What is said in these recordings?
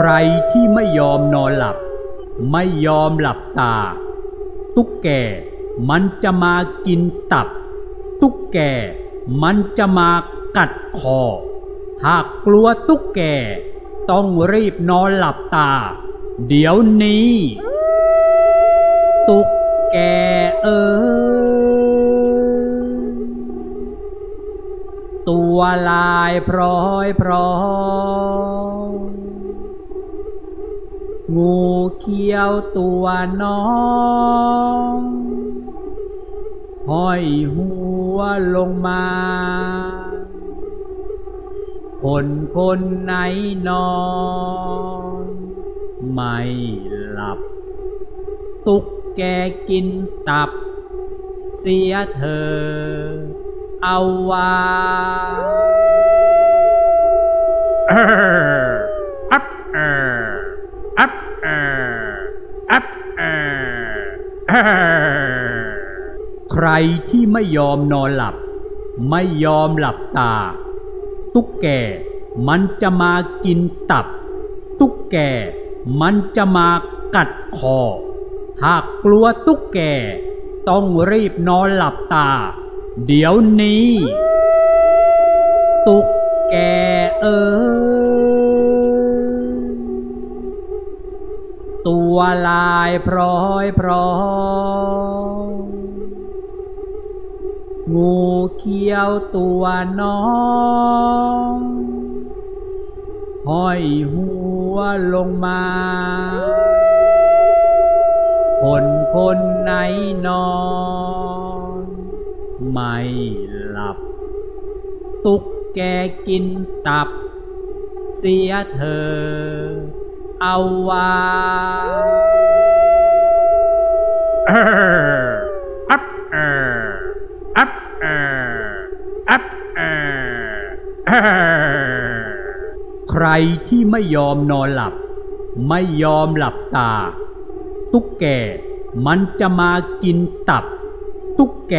ใครที่ไม่ยอมนอนหลับ ไม่ยอมหลับตา ตุ๊กแกมันจะมากินตับ ตุ๊กแกมันจะมากัดคอ ถ้ากลัวตุ๊กแกต้องรีบนอนหลับตา เดี๋ยวนี้ ตุ๊กแกเออตัวลายพร้อยพร้อย งูเขียวตัวน้องห้อยหัวลงมา คนคนไหนนอนไม่หลับ ตุกแกกินตับ เสียเธอ เอาว่า เอออัพเอออัพเอออัพเออเออ ใครที่ไม่ยอมนอนหลับ ไม่ยอมหลับตา ตุ๊กแกมันจะมากินตับ ตุ๊กแกมันจะมากัดคอถ้ากลัวตุ๊กแกต้องรีบนอนหลับตา เดี๋ยวนี้ ตุ๊กแกเออ ตัวลายพร้อยพร้อยงูเขียวตัวน้องห้อยหัวลงมาคนคนไหนนอน ไม่หลับ ตุ๊กแกกินตับ เสียเธอ อาวาเอออัพเอออัพเอออัพเออเออใครที่ไม่ยอมนอนหลับ ไม่ยอมหลับตา ตุ๊กแกมันจะมากินตับ ตุ๊กแก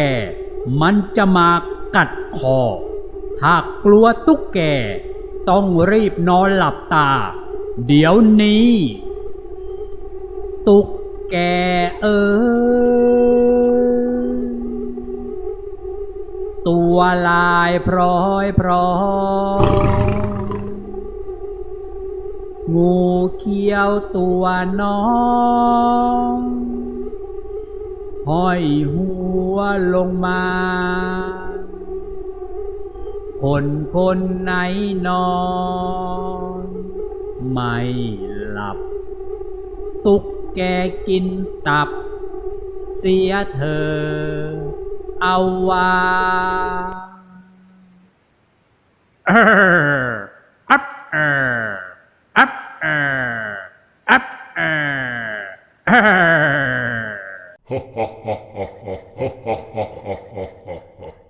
มันจะมากัดคอ ถ้ากลัวตุ๊กแกต้องรีบนอนหลับตา เดี๋ยวนี้ ตุกแกเออ ตัวลายพร้อยพร้อยงูเขียวตัวน้องห้อยหัวลงมา คนคนไหนนอน ไม่หลับ ตุกแกกินตับ เสียเธอ เอาว่าเอออัพเอออัพเอออัพเออเออ ha ha ha ha ha ha ha ha ha ha